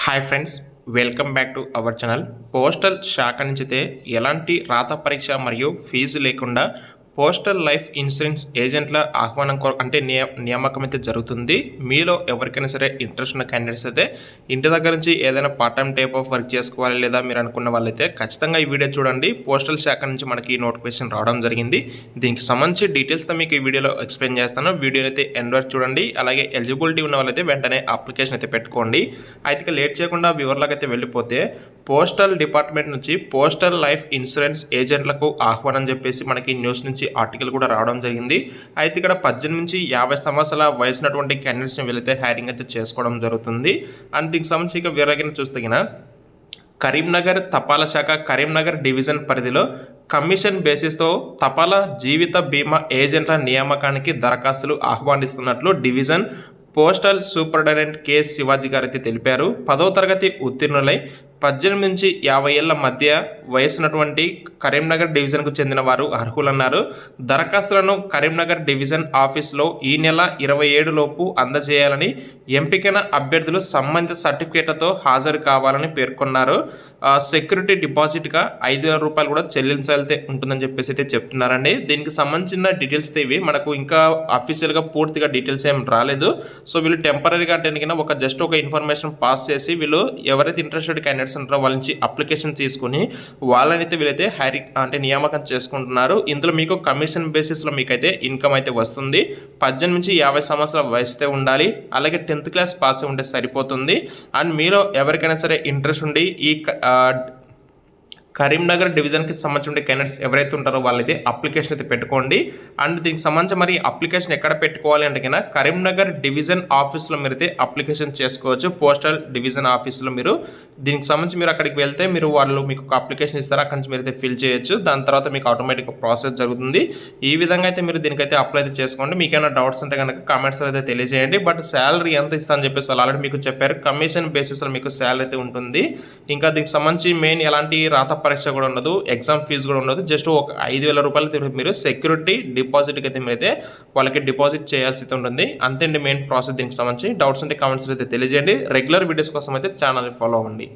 Hi friends welcome back to our channel postal శాఖ నుంచితే ఎలాంటి రాత పరీక్ష మరియు ఫీజు లేకుండా పోస్టల్ లైఫ్ ఇన్సూరెన్స్ ఏజెంట్ల ఆహ్వానం కొర అంటే నియ నియామకం అయితే జరుగుతుంది. మీలో ఎవరికైనా సరే ఇంట్రెస్ట్ ఉన్న క్యాండిడేట్స్ అయితే ఇంటి దగ్గర నుంచి ఏదైనా part time type of work చేసుకోవాలి లేదా మీరు అనుకున్న వాళ్ళైతే ఖచ్చితంగా ఈ వీడియో చూడండి. పోస్టల్ శాఖ నుంచి మనకి నోటిఫికేషన్ రావడం జరిగింది. దీనికి సంబంధించి డీటెయిల్స్తో మీకు ఈ వీడియోలో ఎక్స్ప్లెయిన్ చేస్తాను. వీడియో అయితే ఎండ్ వరకు చూడండి. అలాగే ఎలిజిబిలిటీ ఉన్న వాళ్ళైతే వెంటనే అప్లికేషన్ అయితే పెట్టుకోండి. అయితే లేట్ చేయకుండా వివరాలకు అయితే వెళ్ళిపోతే పోస్టల్ డిపార్ట్మెంట్ నుంచి పోస్టల్ లైఫ్ ఇన్సూరెన్స్ ఏజెంట్లకు ఆహ్వానం చెప్పేసి మనకి న్యూస్ నుంచి ఆర్టికల్ కూడా రావడం జరిగింది. అయితే ఇక్కడ పద్దెనిమిది నుంచి యాభై సంవత్సరాల వయసున్నటువంటి క్యాండిడేట్స్ని వెళితే హైరింగ్ అయితే చేసుకోవడం జరుగుతుంది. అండ్ దీనికి సంబంధించి ఇక వివరంగా చూస్తే కరీంనగర్ తపాలా శాఖ కరీంనగర్ డివిజన్ పరిధిలో కమిషన్ బేసిస్తో తపాలా జీవిత బీమా ఏజెంట్ల నియామకానికి దరఖాస్తులు ఆహ్వానిస్తున్నట్లు division postal superintendent K Shivaji garu అయితే తెలిపారు. పదో తరగతి ఉత్తీర్ణులై పద్దెనిమిది నుంచి యాభై ఏళ్ళ మధ్య వయసున్నటువంటి కరీంనగర్ డివిజన్కు చెందిన వారు అర్హులన్నారు. దరఖాస్తులను కరీంనగర్ డివిజన్ ఆఫీస్లో ఈ నెల ఇరవై ఏడు లోపు అందజేయాలని ఎంపికైన అభ్యర్థులు సంబంధిత సర్టిఫికేట్లతో హాజరు కావాలని పేర్కొన్నారు. సెక్యూరిటీ డిపాజిట్గా ఐదు వేల రూపాయలు కూడా చెల్లించాల్సి ఉంటుందని చెప్పేసి అయితే చెప్తున్నారండి. దీనికి సంబంధించిన డీటెయిల్స్ ఇవి. మనకు ఇంకా అఫీషియల్గా పూర్తిగా డీటెయిల్స్ ఏం రాలేదు. సో వీళ్ళు టెంపరీగా అంటే ఒక జస్ట్ ఒక ఇన్ఫర్మేషన్ పాస్ చేసి వీళ్ళు ఎవరైతే ఇంట్రెస్టెడ్ క్యాండిడేట్స్ సెంటర్ వాళ్ళ నుంచి అప్లికేషన్ తీసుకుని వాళ్ళనైతే వీళ్ళైతే హైరి అంటే నియామకం చేసుకుంటున్నారు. ఇందులో మీకు కమిషన్ బేసిస్లో మీకైతే ఇన్కమ్ అయితే వస్తుంది. పద్దెనిమిది నుంచి యాభై సంవత్సరాల వయసు ఉండాలి. అలాగే టెన్త్ క్లాస్ పాస్ ఉంటే సరిపోతుంది. అండ్ మీలో ఎవరికైనా సరే ఇంట్రెస్ట్ ఉండి ఈ కరీంనగర్ డివిజన్కి సంబంధించిన క్యాండిడేట్స్ ఎవరైతే ఉంటారో వాళ్ళైతే అప్లికేషన్ అయితే పెట్టుకోండి. అండ్ దీనికి సంబంధించి మరి అప్లికేషన్ ఎక్కడ పెట్టుకోవాలి అంటే కన్నా కరీంనగర్ డివిజన్ ఆఫీస్లో మీరు అయితే అప్లికేషన్ చేసుకోవచ్చు. పోస్టల్ డివిజన్ ఆఫీస్లో మీరు. దీనికి సంబంధించి మీరు అక్కడికి వెళ్తే మీరు వాళ్ళు మీకు ఒక అప్లికేషన్ ఇస్తారు? అక్కడి నుంచి మీరు అయితే ఫిల్ చేయొచ్చు. దాని తర్వాత మీకు ఆటోమేటిక్ ప్రాసెస్ జరుగుతుంది. ఈ విధంగా అయితే మీరు దీనికైతే అప్లై అయితే చేసుకోండి. మీకు ఏమైనా డౌట్స్ ఉంటే కనుక కామెంట్స్లో అయితే తెలియజేయండి. బట్ శాలరీ ఎంత ఇస్తా అని చెప్పేసి వాళ్ళు ఆల్రెడీ మీకు చెప్పారు. కమిషన్ బేసిస్లో మీకు శాలరీ అయితే ఉంటుంది. ఇంకా దీనికి సంబంధించి మెయిన్ ఎలాంటి రాత పరీక్ష కూడా ఉండదు. ఎగ్జామ్ ఫీజు కూడా ఉండదు. జస్ట్ ఒక ఐదు వేల రూపాయలు మీరు సెక్యూరిటీ డిపాజిట్కి అయితే మీరైతే వాళ్ళకి డిపాజిట్ చేయాల్సి అయితే ఉంటుంది. అంతేండి మెయిన్ ప్రాసెస్ దీనికి సంబంధించి. డౌట్స్ ఉంటే కామెంట్స్ అయితే తెలియజేయండి. రెగ్యులర్ వీడియోస్ కోసం అయితే ఛానల్ని ఫాలో అవ్వండి.